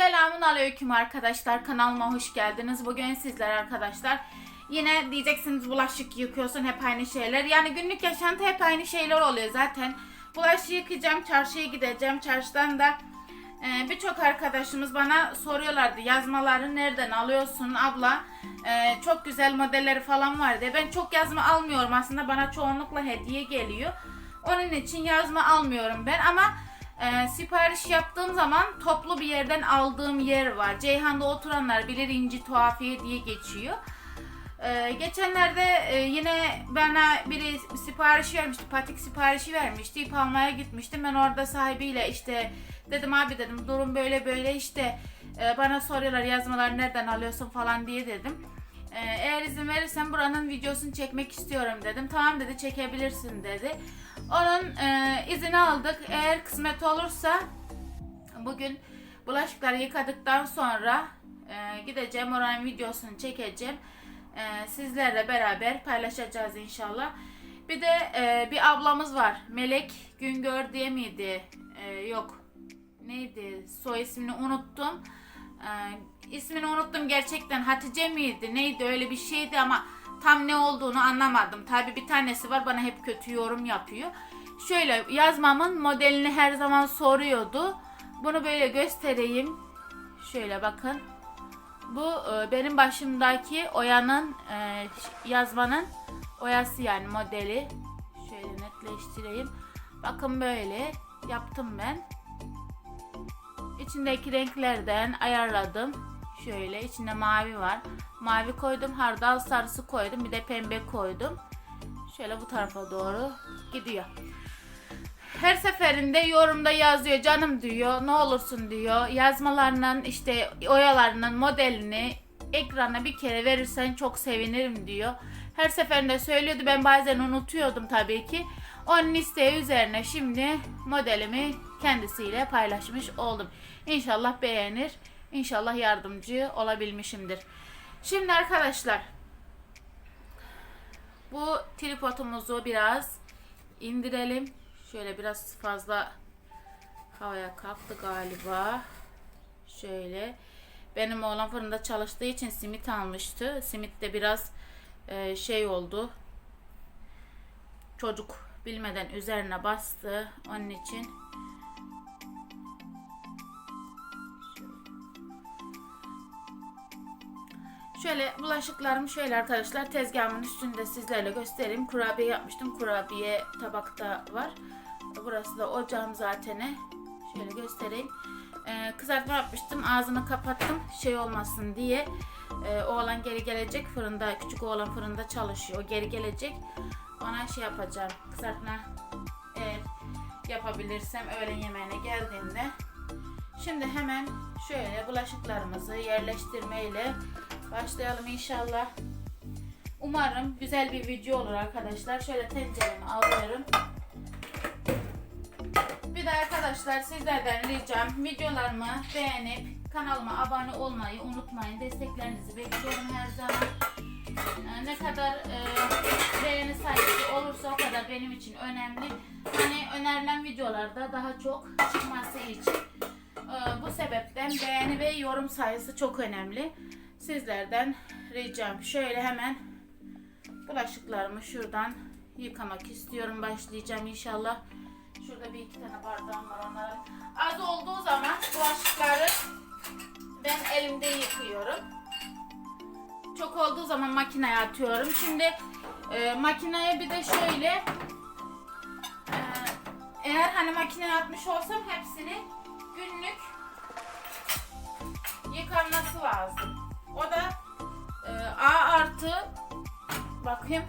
Selamun aleyküm arkadaşlar. Kanalıma hoş geldiniz. Bugün sizler arkadaşlar. Yine diyeceksiniz bulaşık yıkıyorsun hep aynı şeyler. Yani günlük yaşantı hep aynı şeyler oluyor zaten. Bulaşık yıkayacağım, çarşıya gideceğim. Çarşıdan da e, birçok arkadaşımız bana soruyorlardı. Yazmaları nereden alıyorsun abla? E, çok güzel modelleri falan var diye. Ben çok yazma almıyorum aslında. Bana çoğunlukla hediye geliyor. Onun için yazma almıyorum ben ama e, sipariş yaptığım zaman toplu bir yerden aldığım yer var. Ceyhan'da oturanlar bilir İnci Tuhafiye diye geçiyor. E, geçenlerde e, yine bana biri sipariş vermişti, patik siparişi vermişti. İp almaya gitmiştim. Ben orada sahibiyle işte dedim abi dedim durum böyle böyle işte e, bana soruyorlar yazmaları nereden alıyorsun falan diye dedim. E, eğer izin verirsen buranın videosunu çekmek istiyorum dedim. Tamam dedi çekebilirsin dedi. Onun e, izini aldık. Eğer kısmet olursa bugün bulaşıkları yıkadıktan sonra e, gideceğim oranın videosunu çekeceğim. E, sizlerle beraber paylaşacağız inşallah. Bir de e, bir ablamız var. Melek Güngör diye miydi? E, yok. Neydi? Soy ismini unuttum. E, ismini unuttum gerçekten. Hatice miydi? Neydi? Öyle bir şeydi ama tam ne olduğunu anlamadım. Tabi bir tanesi var bana hep kötü yorum yapıyor. Şöyle yazmamın modelini her zaman soruyordu. Bunu böyle göstereyim. Şöyle bakın. Bu e, benim başımdaki oyanın e, yazmanın oyası yani modeli. Şöyle netleştireyim. Bakın böyle yaptım ben. İçindeki renklerden ayarladım. Şöyle içinde mavi var. Mavi koydum, hardal sarısı koydum, bir de pembe koydum. Şöyle bu tarafa doğru gidiyor. Her seferinde yorumda yazıyor canım diyor ne olursun diyor yazmalarının işte oyalarının modelini ekrana bir kere verirsen çok sevinirim diyor. Her seferinde söylüyordu ben bazen unutuyordum tabii ki. Onun isteği üzerine şimdi modelimi kendisiyle paylaşmış oldum. İnşallah beğenir. İnşallah yardımcı olabilmişimdir. Şimdi arkadaşlar bu tripodumuzu biraz indirelim. Şöyle biraz fazla havaya kalktı galiba. Şöyle. Benim oğlan fırında çalıştığı için simit almıştı. Simit de biraz e, şey oldu. Çocuk bilmeden üzerine bastı. Onun için Şöyle bulaşıklarım şöyle arkadaşlar tezgahımın üstünde sizlerle göstereyim. Kurabiye yapmıştım. Kurabiye tabakta var. Burası da ocağım zaten. Şöyle göstereyim. Ee, kızartma yapmıştım. Ağzını kapattım şey olmasın diye. Ee, oğlan geri gelecek fırında. Küçük oğlan fırında çalışıyor. Geri gelecek. Ona şey yapacağım. Kızartma eğer yapabilirsem öğlen yemeğine geldiğinde. Şimdi hemen şöyle bulaşıklarımızı yerleştirmeyle başlayalım inşallah. Umarım güzel bir video olur arkadaşlar. Şöyle tenceremi alıyorum. Bir de arkadaşlar sizlerden ricam videolarımı beğenip kanalıma abone olmayı unutmayın. Desteklerinizi bekliyorum her zaman. Ee, Ne kadar e, beğeni sayısı olursa o kadar benim için önemli. Hani önerilen videolarda daha çok çıkması için. Ee, Bu sebepten beğeni ve yorum sayısı çok önemli. Sizlerden ricam şöyle hemen bulaşıklarımı şuradan yıkamak istiyorum. Başlayacağım inşallah. Şurada bir iki tane bardağım var onların. Az olduğu zaman bulaşıkları ben elimde yıkıyorum. Çok olduğu zaman makineye atıyorum. Şimdi e, makineye bir de şöyle e, eğer hani makineye atmış olsam hepsini günlük yıkanması lazım. O da e, A artı bakayım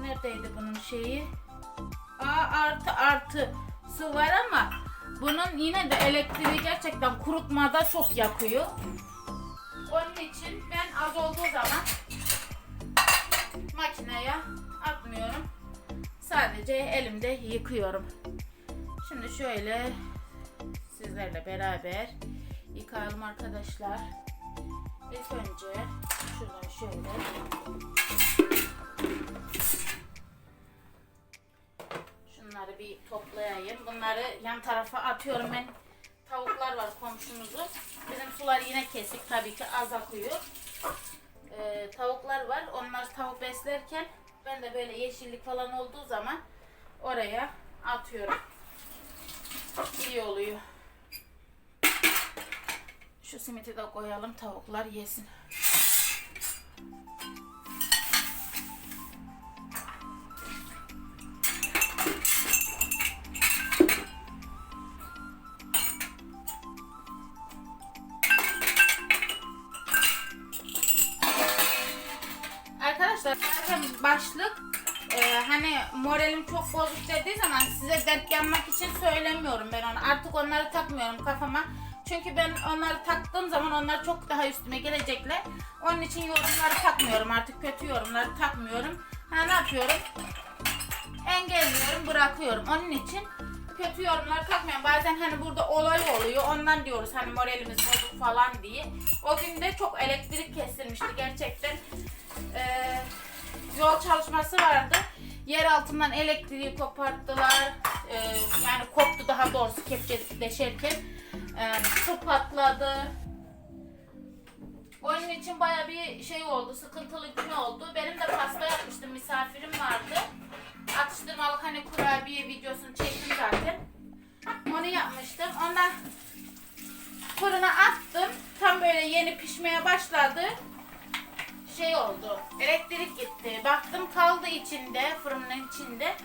neredeydi bunun şeyi A artı artı su var ama bunun yine de elektriği gerçekten kurutmada çok yakıyor. Onun için ben az olduğu zaman makineye atmıyorum. Sadece elimde yıkıyorum. Şimdi şöyle sizlerle beraber yıkayalım arkadaşlar. İlk önce şuradan şöyle şunları bir toplayayım. Bunları yan tarafa atıyorum ben. tavuklar var komşumuzun. Bizim sular yine kesik tabii ki az akıyor. Ee, tavuklar var. Onlar tavuk beslerken ben de böyle yeşillik falan olduğu zaman oraya atıyorum. İyi oluyor. Şu simiti de koyalım tavuklar yesin. Onlar çok daha üstüme gelecekler. Onun için yorumları takmıyorum artık kötü yorumları takmıyorum. Ha ne yapıyorum? Engelliyorum bırakıyorum. Onun için kötü yorumlar takmıyorum. Bazen hani burada olay oluyor. Ondan diyoruz hani moralimiz bozuk falan diye. O gün de çok elektrik kesilmişti gerçekten. Ee, yol çalışması vardı. Yer altından elektriği koparttılar. Ee, yani koptu daha doğrusu kepçe deşerken. Ee, su patladı. Onun için baya bir şey oldu, sıkıntılı gün oldu. Benim de pasta yapmıştım, misafirim vardı. Atıştırmalık hani kurabiye videosunu çektim zaten. Onu yapmıştım. Ondan fırına attım. Tam böyle yeni pişmeye başladı. Şey oldu, elektrik gitti. Baktım kaldı içinde, fırının içinde.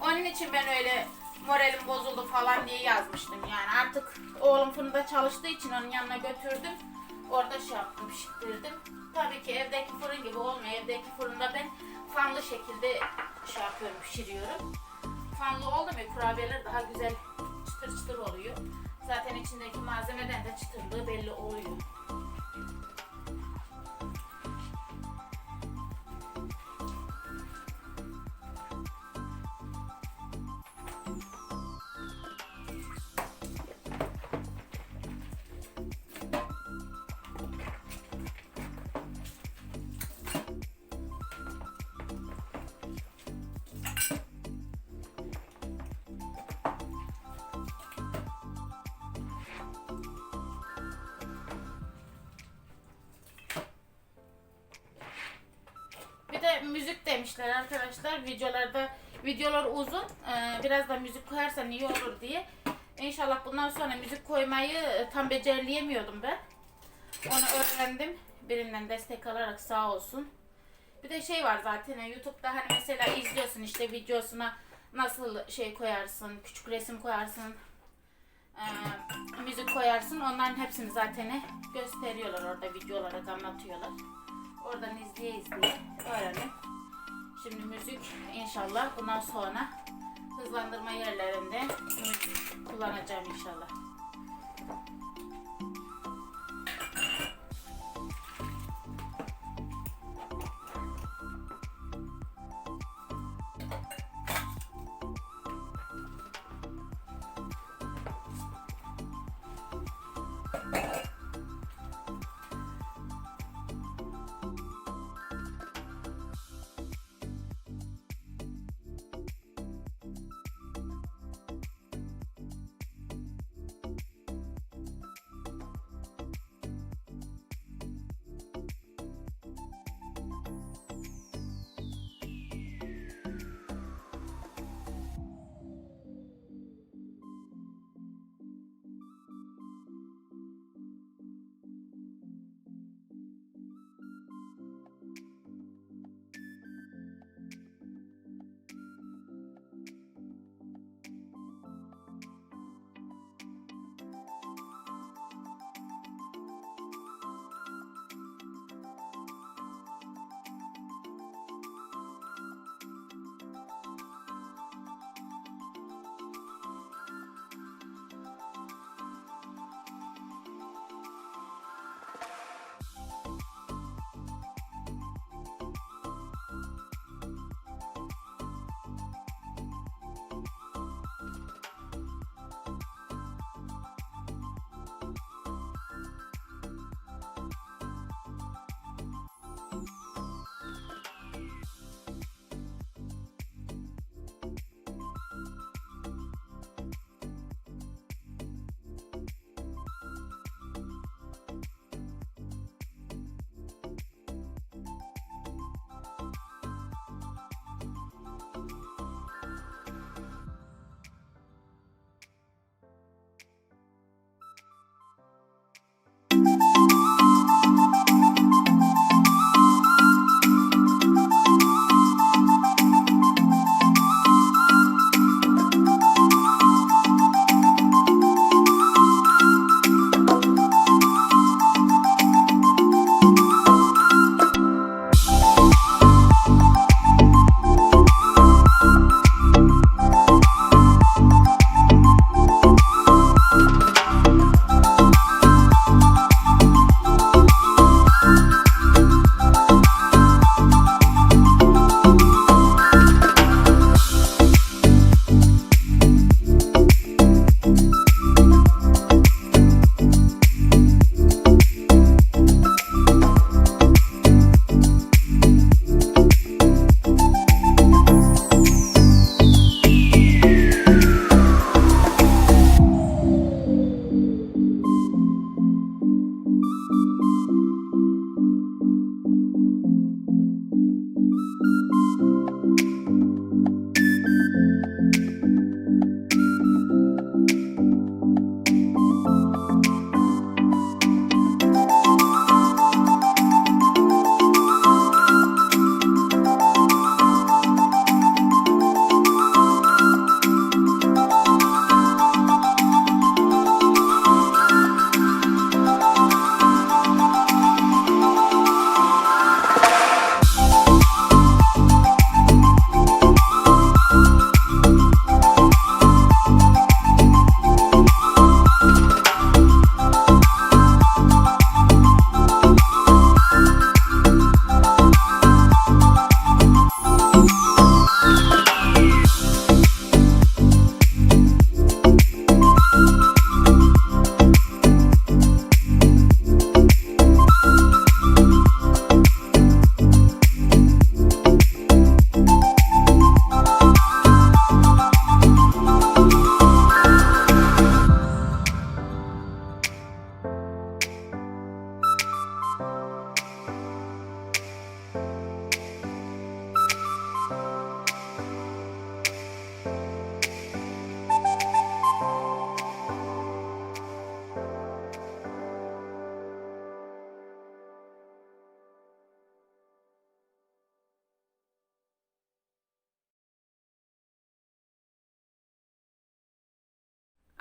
Onun için ben öyle moralim bozuldu falan diye yazmıştım. Yani artık oğlum fırında çalıştığı için onun yanına götürdüm. Orada şey yaptım, pişirdim. Tabii ki evdeki fırın gibi olmuyor. Evdeki fırında ben fanlı şekilde şey yapıyorum, pişiriyorum. Fanlı oldu mu kurabiyeler daha güzel çıtır çıtır oluyor. Zaten içindeki malzemeden de çıtırlığı belli oluyor. Müzik demişler arkadaşlar. Videolarda videolar uzun. Ee, biraz da müzik koyarsan iyi olur diye. İnşallah bundan sonra müzik koymayı e, tam becerleyemiyordum ben. Onu öğrendim. Birinden destek alarak sağ olsun. Bir de şey var zaten e, YouTube'da hani mesela izliyorsun işte videosuna nasıl şey koyarsın, küçük resim koyarsın, e, müzik koyarsın. Onların hepsini zaten gösteriyorlar orada videolara anlatıyorlar. Oradan izleye izleye öğrendim. Şimdi müzik inşallah bundan sonra hızlandırma yerlerinde kullanacağım inşallah.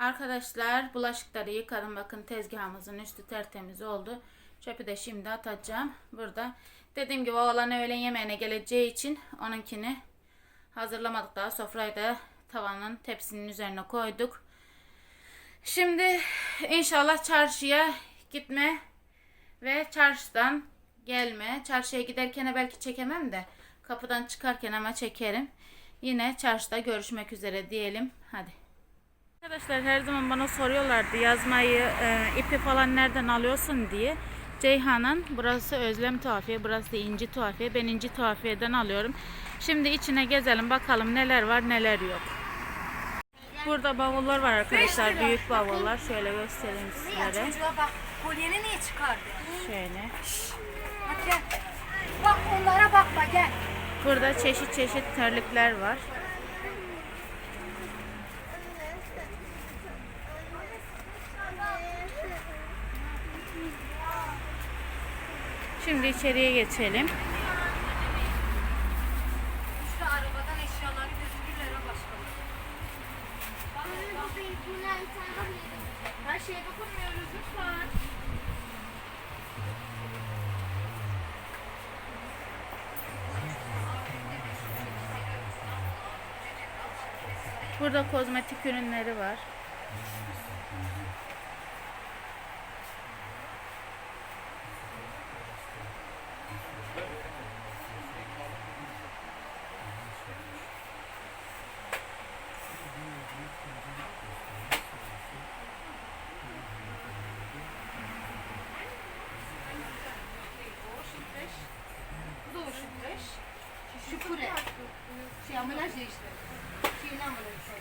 Arkadaşlar bulaşıkları yıkadım. Bakın tezgahımızın üstü tertemiz oldu. Çöpü de şimdi atacağım. Burada dediğim gibi oğlan öğlen yemeğine geleceği için onunkini hazırlamadık daha. Sofrayı da tavanın tepsinin üzerine koyduk. Şimdi inşallah çarşıya gitme ve çarşıdan gelme. Çarşıya giderken belki çekemem de kapıdan çıkarken ama çekerim. Yine çarşıda görüşmek üzere diyelim. Hadi. Arkadaşlar her zaman bana soruyorlardı yazmayı, e, ipi falan nereden alıyorsun diye. Ceyhan'ın burası Özlem Tuhafiye, burası İnci Tuhafiye. Ben İnci Tuhafiye'den alıyorum. Şimdi içine gezelim bakalım neler var neler yok. Burada bavullar var arkadaşlar. Büyük bavullar. Şöyle göstereyim sizlere. çocuğa bak kolyeni niye çıkardı? Şöyle. Bak gel. Bak onlara bakma gel. Burada çeşit çeşit terlikler var. Şimdi içeriye geçelim.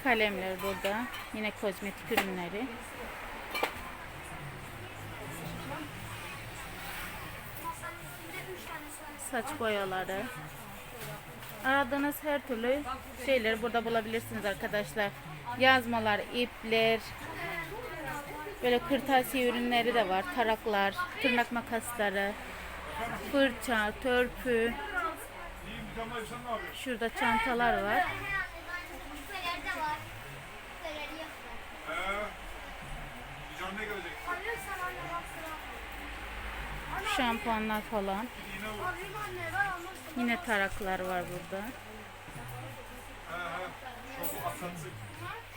Kalemler burada. Yine kozmetik ürünleri. Saç boyaları. Aradığınız her türlü şeyleri burada bulabilirsiniz arkadaşlar. Yazmalar, ipler, böyle kırtasiye ürünleri de var. Taraklar, tırnak makasları, fırça, törpü. Şurada çantalar var. Şampuanlar falan. Yine taraklar var burada.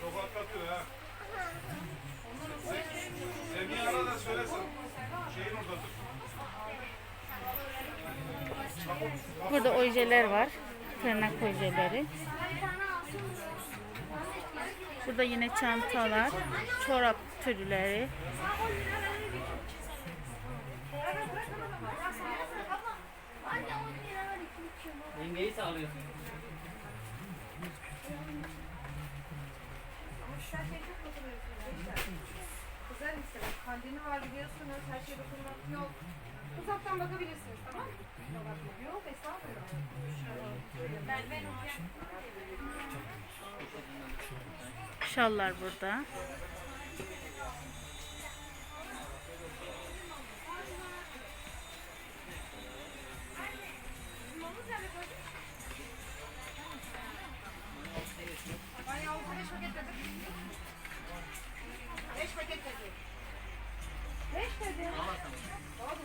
Çok atlatıyor. Burada ojeler var. Tırnak ojeleri. Burada yine çantalar, çorap türleri. Yengeyi sağlıyorsun. Güzel mesela. Kandili var biliyorsunuz. Her şeye dokunmak yok. Uzaktan bakabilirsiniz tamam mı? Yok estağfurullah. Ben ben Şallar burada. Ben yavruza 5 paket dedim. 5 paket dedim. 5 dedim. Daha da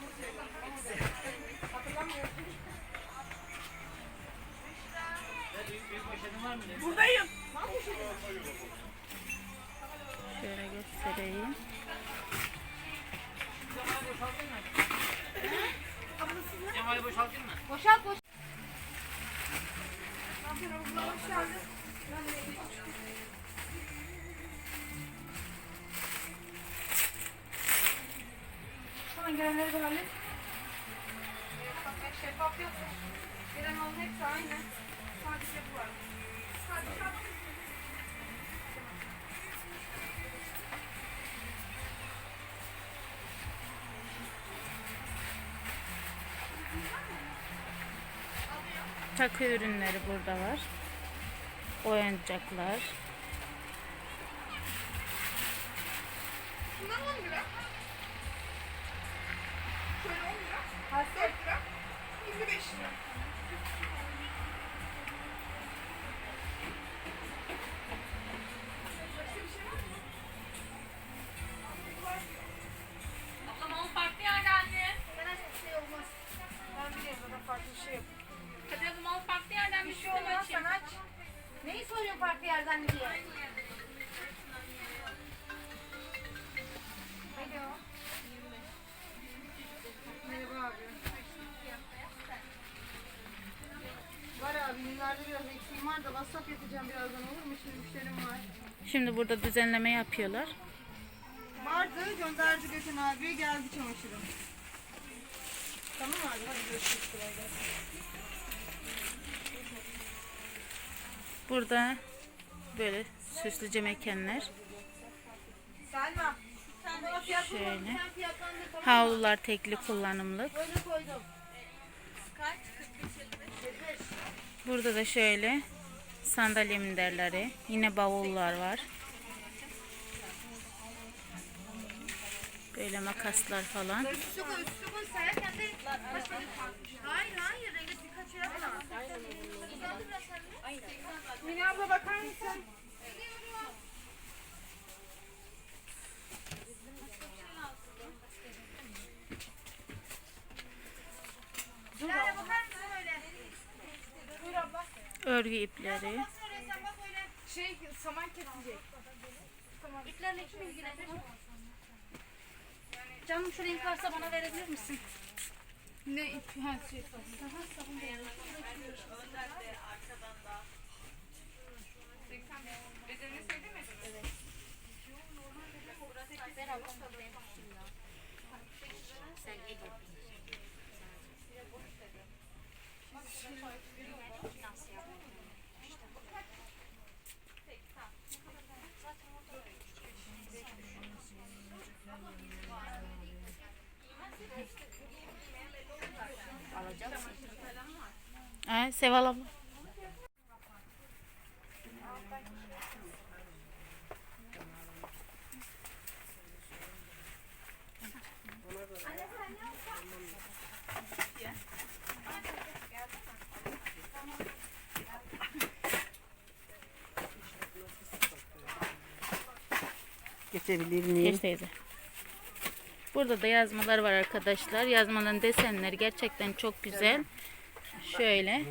Hatırlamıyorum. Büyük poşetin var mı? Şöyle göstereyim. Cemal'i boşaltayım mı? Boşalt boş. Hemen gelenleri de hallet. Şeffaf yok. Gelen onun hepsi aynı. Sadece bu var. Sadece. Takı ürünleri burada var oyuncaklar. Şundan 10 lira. Şöyle 10 lira. 4 lira. 25 lira. farklı bir şey yap. Hadi oğlum al farklı yerden bir, bir şey olmaz sen aç yer. Alo. Merhaba abi. Var abi yıllarda biraz eksiğim var da WhatsApp yapacağım birazdan olur mu? Şimdi müşterim var. Şimdi burada düzenleme yapıyorlar. Vardı gönderdi Gökhan abi geldi çamaşırım. Tamam abi hadi görüşürüz. kolay gelsin. Burada böyle süslüce mekanlar. Şöyle. Havlular tekli kullanımlık. Burada da şöyle sandalye minderleri. Yine bavullar var. Böyle makaslar falan. Hayır hayır Örgü ipleri. Sen. Şey saman kesecek. İplerle kim ilgilenir? Canım şu renk varsa bana verebilir misin? Ne ip? Ha şey. Ha, Seval abla. Geçebilir miyim? Geç teyze. Burada da yazmalar var arkadaşlar. Yazmanın desenleri gerçekten çok güzel. Şöyle.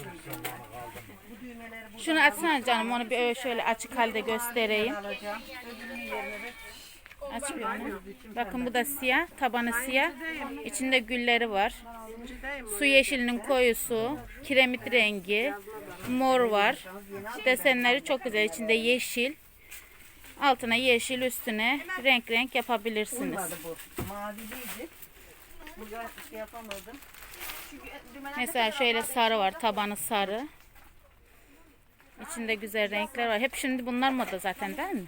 Şunu açsana canım. Onu bir şöyle açık halde göstereyim. Açmıyor mu? Bakın bu da siyah. Tabanı siyah. İçinde gülleri var. Su yeşilinin koyusu. Kiremit rengi. Mor var. Desenleri çok güzel. İçinde yeşil. Altına yeşil üstüne renk renk yapabilirsiniz. olmadı bu. Maviliydi. Burada şey yapamadım. Mesela şöyle sarı var. Tabanı sarı. İçinde güzel renkler var. Hep şimdi bunlar moda zaten değil mi?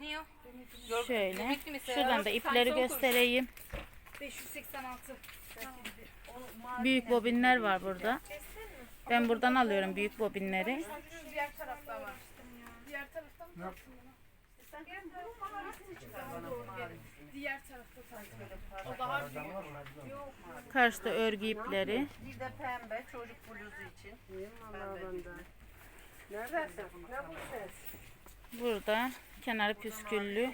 Ne o? Şöyle. Şuradan da ipleri göstereyim. 586. Büyük bobinler var burada. Ben buradan alıyorum büyük bobinleri. Diğer tarafta var. Diğer tarafta mı? Diğer tarafta sanki. O daha büyük. Karşıda örgü ipleri. Bir de pembe çocuk bluzu için. Neredesin? Ne bu ses? Burada kenarı püsküllü.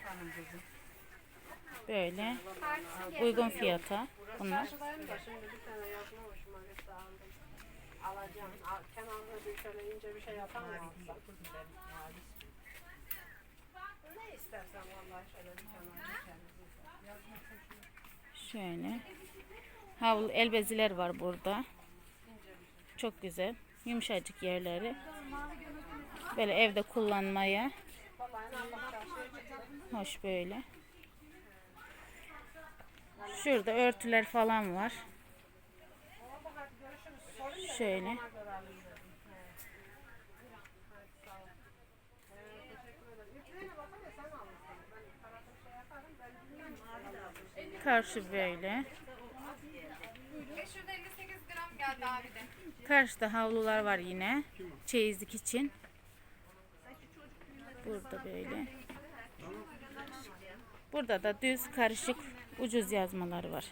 Böyle. Uygun fiyata bunlar. Şimdi bir tane yazma hoşuma gitti aldım. Alacağım. Al, Kenarda bir şöyle ince bir şey yapamam alsam. Ne istersen vallahi şöyle bir kendisi. Şöyle. Havlu el beziler var burada. Çok güzel. Yumuşacık yerleri. Böyle evde kullanmaya. Hoş böyle. Şurada örtüler falan var. Şöyle. Karşı böyle. 558 gram geldi abi de. Karşıda havlular var yine. Çeyizlik için. Burada böyle. Burada da düz karışık ucuz yazmalar var.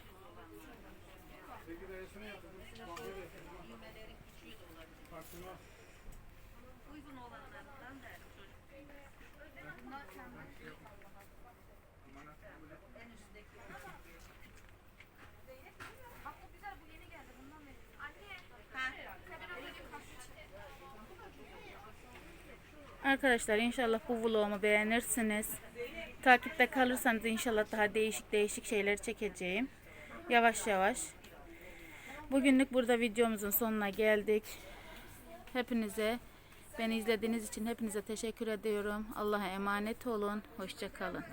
Arkadaşlar inşallah bu vlogumu beğenirsiniz. Takipte kalırsanız inşallah daha değişik değişik şeyler çekeceğim. Yavaş yavaş. Bugünlük burada videomuzun sonuna geldik. Hepinize beni izlediğiniz için hepinize teşekkür ediyorum. Allah'a emanet olun. Hoşça kalın.